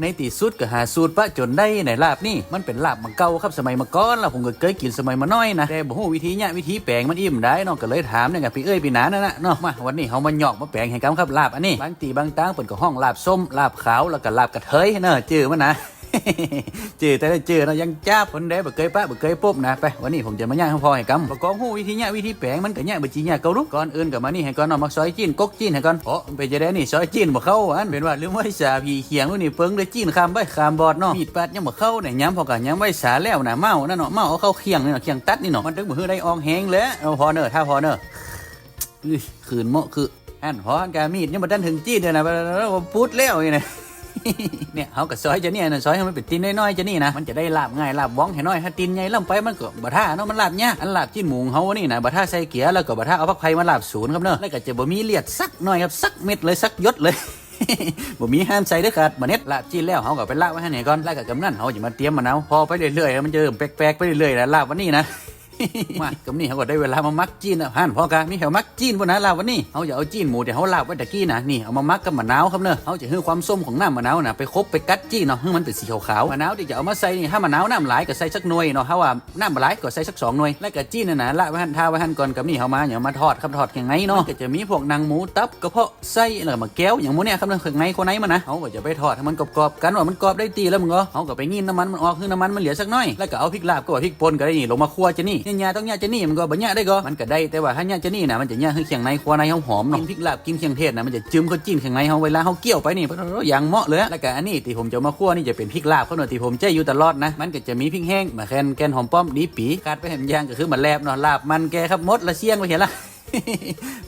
ในตีสุดก็หาสูตรปะจนได้ในลาบนี่มันเป็นลาบมังเก่าครับสมัยมาก่อนแล้วผมก็เคยกินสมัยมาน้อยนะแต่บ่ฮู้วิธีเนี่ยวิธีแปลงมันอิ่มได้เนาะก็เลยถามเนี่ยกับพี่เอ้ยพี่หนานั่นน่ะเนาะมาวันนี้เฮามาหยอกมาแปลงให้กันครับลาบอันนี้บางตีบางตางเปิ่นก็ห้องลาบส้มลาบขาวแล้วก็ลาบกระเทยเนาะจื้อมันนะ จือแต่ละจื้อเนาะยังจ้าบคนใดบ่เคยปะบ่เคยปุ๊บนะไปวันนี้ผมจะมาย่างให้พอให้กำประกอบฮู้วิธีเนี่ยวิธีแปลงมันก็เนี่ยบ่จีเนี่ยเกาลูกก่อนอื่นก็มานี่ให้ก่อนเนาะมาซอยจีนกกจีนให้ก่อนโอ้มันเป็นจะได้นี่ซอยจีนบ่เข้าอันเป็นว่าลืมไว้สาพี่เขียงนู่นนี่เปิงเลยจีนคามใบคามบอดเนาะมีดปัดยังบ่เข้าเนี่ยย้ำพอกันย้ำไว้สาแล้วนะเมานั่นเนาะเมาเอาเข้าเคียงนี่เนาะเคียงตัดนี่เนาะมันถึงบ่ฮือได้อองแฮงแล้วเอาพอเนอะถ้าพอเนอะอุ้ยขืนเมาะคืออันพอกามีดยังบ่ทันถึงจีนเด้อนะปุ๊ดแล้วนี่นะ เนี่ยเขากับซอยจะเนี่ยนะซอยให้มันเป็นตีนน้อยๆจะนี่นะมันจะได้ลาบง่ายลาบว่องให้น้อยถ้าตีนใหญ่ล่ำไปมันก็บะท่าเนาะมันลาบเนี่ยากอันลาบจิ้นหมูของเขานี่นะบะท่าใส่เกียร์แล้วก็บะท่าเอาพักไผ่มาลาบศูนย์ครับเนาะแล้วก็จะบ่มีเลียดสักหน่อยครับสักเม็ดเลยสักยศเลยบ่มีห้ามใส่เด้อครับบัดเน็ตลาบจีนแล้วเขาก็ไปลาบไว้ให้ไหนก่อนแล้วก็กำนันเขาจะมาเตรียมมะนาวพอไปเรื่อยๆมันจะเริ่มแปลกๆไปเรื่อยๆแล้วลาบวันนี้นะ มากำนี่เขาก็ได้เวลามามักจีนแล้วฮั่นพ่อกะมีแถวมักจีนบนนะลาวันนี้เขาจะเอาจีนหมูที่เขาลาบไว้ตะกี้นะนี่เอามามักกับมะนาวครับเนอะเขาจะให้ความส้มของน้ำมะนาวนะไปคบไปกัดจีนเนาะให้มันเป็นสีขาวๆมะนาวที่จะเอามาใส่นี่ถ้ามะนาวน้ำหลายก็ใส่สักหน่วยเนาะถ้าว่าน้ำหลายก็ใส่สักสองหน่วยแล้วก็จีนน่ะนะละไว้หั่นท่าไว้หั่นก่อนกับนี่เขามาอย่ามาทอดครับทอดยังไงเนาะก็จะมีพวกนางหมูตับกระเพาะไส้แล้วมาแก้วอย่างหมูเนี่ยครับเนอะข้างในคนไหนมันนะเขาก็จะไปทอดให้มันกรอบๆกันว่ามันกรอบได้ตีแล้วมึงก็เขาก็ไปงินน้ำมันมันออกคือน้ำมันมันเหลือสักหน่อยแล้วก็เอาพริกลาบก็ว่าพริกป่นก็ได้นี่ลงมาคั่วจะนี่เนี่ยต้องเนี่ยจะนี่มันก็บ่เนี่ยได้ก็มันก็ได้แต่ว่าถ้าเนี่ยจะนี่นะมันจะเนี่ยคือเคียงในคัวในหอมเนาะกินพริกลาบกินเคียงเทศนะมันจะจึมเขาจิ้นเคียงในเฮาเวลาเขาเกี่ยวไปนี่อย่างเหมาะเลยแล้วก็อันนี้ที่ผมจะมาคั่วนี่จะเป็นพริกลาบเขาหน่อยที่ผมใจอยู่ตลอดนะมันก็จะมีพริกแห้งมะแคนแกนหอมป้อมดีปีกาดไปแหมยางก็คือมาแลบเนาะลาบมันแกครับมดละเชียงไปเห็นละ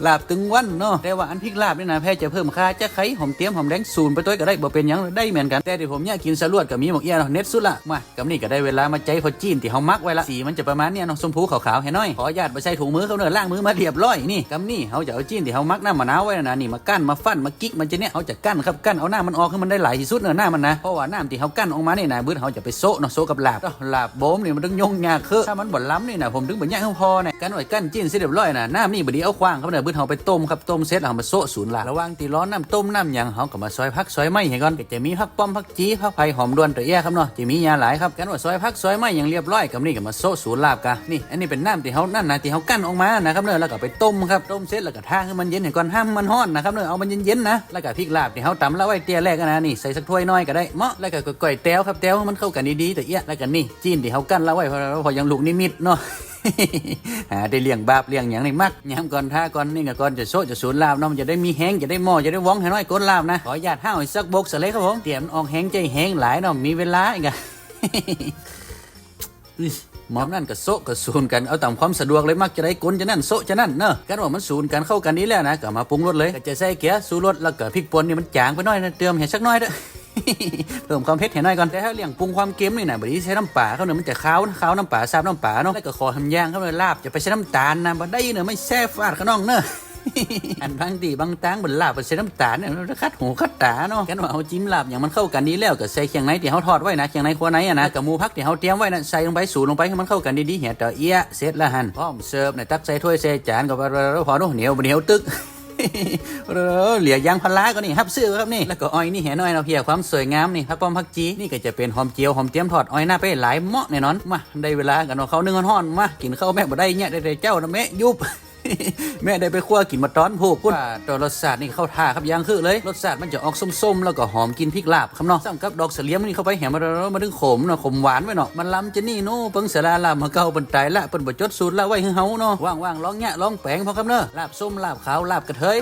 ลาบตึงวันเนาะแต่ว่าอันพริกลาบนี่นะแพ้จะเพิ่มค่าจะไข่หอมเตี้ยมหอมแดงศูนย์ไปตัวก็ได้บ่เป็นยังได้เหมือนกัน แต่ที่ผมเนี่ยกินสลวดกับมีหมกเอี้ยเนาะเน็ตสุดละมากับนี่ก็ได้เวลามาใจพอจีนที่เฮามักไว้ละสีมันจะประมาณเนี้ยเนาะชมพูขาวๆให้น้อยขอญาตไปใส่ถุงมือเขาเนอล้างมือมาเรียบร้อยนี่กับนี่เฮาจะเอาจีนที่เฮามักน้ำมะนาวไว้นะนี่มากั้นมาฟันมากิ๊กมันจะเนี่ยเฮาจะกั้นครับกั้นเอาหน้ามันออกให้มันได้หลายที่สุดเนอหน้ามันนะเพราะว่าน้ำที่เฮากั้นออกมานี่นะบื้อเฮาจะไปโซะเนาะโซะกับลาบเนาะลาบโบมนี่มันต้องยงยากคือถ้ามันบ่ล้ำนี่นะผมถึงบ่ยางให้พอเนี่ยกั้นไว้กั้นจีนเสร็จเรียบร้อยนะน้ำนี่บดีเอาควางครับเนอะบื้อเฮาไปต้มครับต้มเสร็จเฮามาโซะศูนย์ลาบระว่างที่ร้อนน้ำต้มน้ำหยังเฮาก็มาซอยผักซอยไม้ให้ก่อนก็จะมีผักป้อมผักจีผักไผ่หอมดวนตัวแย่ครับเนาะจะมียาหลายครับกันว่าซอยผักซอยไม้อย่างเรียบร้อยกับนี่ก็มาโซะศูนย์ลาบกะนี่อันนี้เป็นน้ำที่เฮานั่นนะที่เฮากั้นออกมานะครับเนอะแล้วก็ไปต้มครับต้มเสร็จแล้วก็ทาให้มันเย็นให้ก่อนห้ามมันร้อนนะครับเนอะเอามันเย็นๆนะแล้วก็พริกลาบที่เฮาตำแล้วไว้เตี้ยแรกนะนี่ใส่สักถ้วยน้อยก็ได้เมาะแล้วก็ก้อยแต้วครับแต้วให้มันเข้ากันดีๆต่เอี้ยแล้วก็นี่จีนที่เฮากั้นแล้วไว้พอยังลูกนิมิตเนาะ หาได้เลี้ยงบาปเลี้ยงอย่างนี้มักย้ำก่อนท่าก่อนนี่ก็ก่อนจะโซจะสูนลาบเนาะมันจะได้มีแห้งจะได้หม้อจะได้ว่องให้น้อยก้นลาบนะขอญาตห้าวสักบกสเลยครับผมเตรียมออกแห้งใจแห้งหลายเนาะมีเวลาอีกอะหมอมนั่นก็โซะก็สูนกันเอาตามความสะดวกเลยมักจะได้กลจะนั่นโซจะนั่นเนอะกันว่ามันสูนกันเข้ากันนี้แล้วนะก็มาปรุงรสเลยก็จะใส่เกลือสูรสแล้วก็พริกป่นนี่มันจางไปหน่อยนะเติมเห็ดสักน่อยเด้อ เพิ่มความเผ็ดให้หน่อยก่อนแต่ถ้าเลี้ยงปรุงความเค็มนี่นะบดีใช้น้ำปลาเขาเนี่ยมันจะขาวขาวน้ำปลาซาบน้ำปลาเนาะแล้วก็ขอทำย่างเขาเลยลาบจะไปใช้น้ำตาลนะบ่ได้เนอะไม่แซ่ฟาดขน้องเนอะอันบางทีบางตางบนลาบไปใส่น้ำตาลเนี่ยมันคัดหูคัดตาเนาะกันว่าเอาจิ้มลาบอย่างมันเข้ากันดีแล้วก็ใส่เคียงในที่เขาทอดไว้นะเคียงในครัวในอะนะกับหมูพักที่เขาเตรียมไว้นะใส่ลงไปสูตรลงไปให้มันเข้ากันดีๆเหี่ยต่อเอี้ยเสร็จล้วหันพร้อมเสิร์ฟในตักใส่ถ้วยใส่จานก็พอเนาะเหนียวบ่เหนียวตึก เออเหลียยางพลาก็นี่ฮับซื้อครับนี่แล้วก็อ้อยนี่เห็นน้อยเราเพียความสวยงามนี่พักป้อมพักจีนี่ก็จะเป็นหอมเจียวหอมเตียมทอดอ้อยหน้าไปหลายเหมาะแน่นอนมาได้เวลากันเอาเขานึ่งห้อนมากินข้าวแม่บ่ได้เนี่ยได้เจ้านะแม่ยุบ แม่ได้ไปคั่วกินมาตอนผูกพุ่นตัวรสชาตินี่เข้าท่าครับยางคือเลย รสชาติมันจะออกส้มๆ แล้วก็หอมกินพริกลาบครับเนาะสั่งกับดอกเสลียมนี่เข้าไปแหมมาแล้วมาถึงขมเนาะขมหวานไว้เนาะมันล้ำจะนี่โน่เปิงสาราลาบมาเก่าเป็นไตละเป็นบ่จดสูตรละไว้ให้เฮาเนาะว่างๆร้องแงะลองแปลงพอครับเนาะลาบส้มลาบขาวลาบกระเทย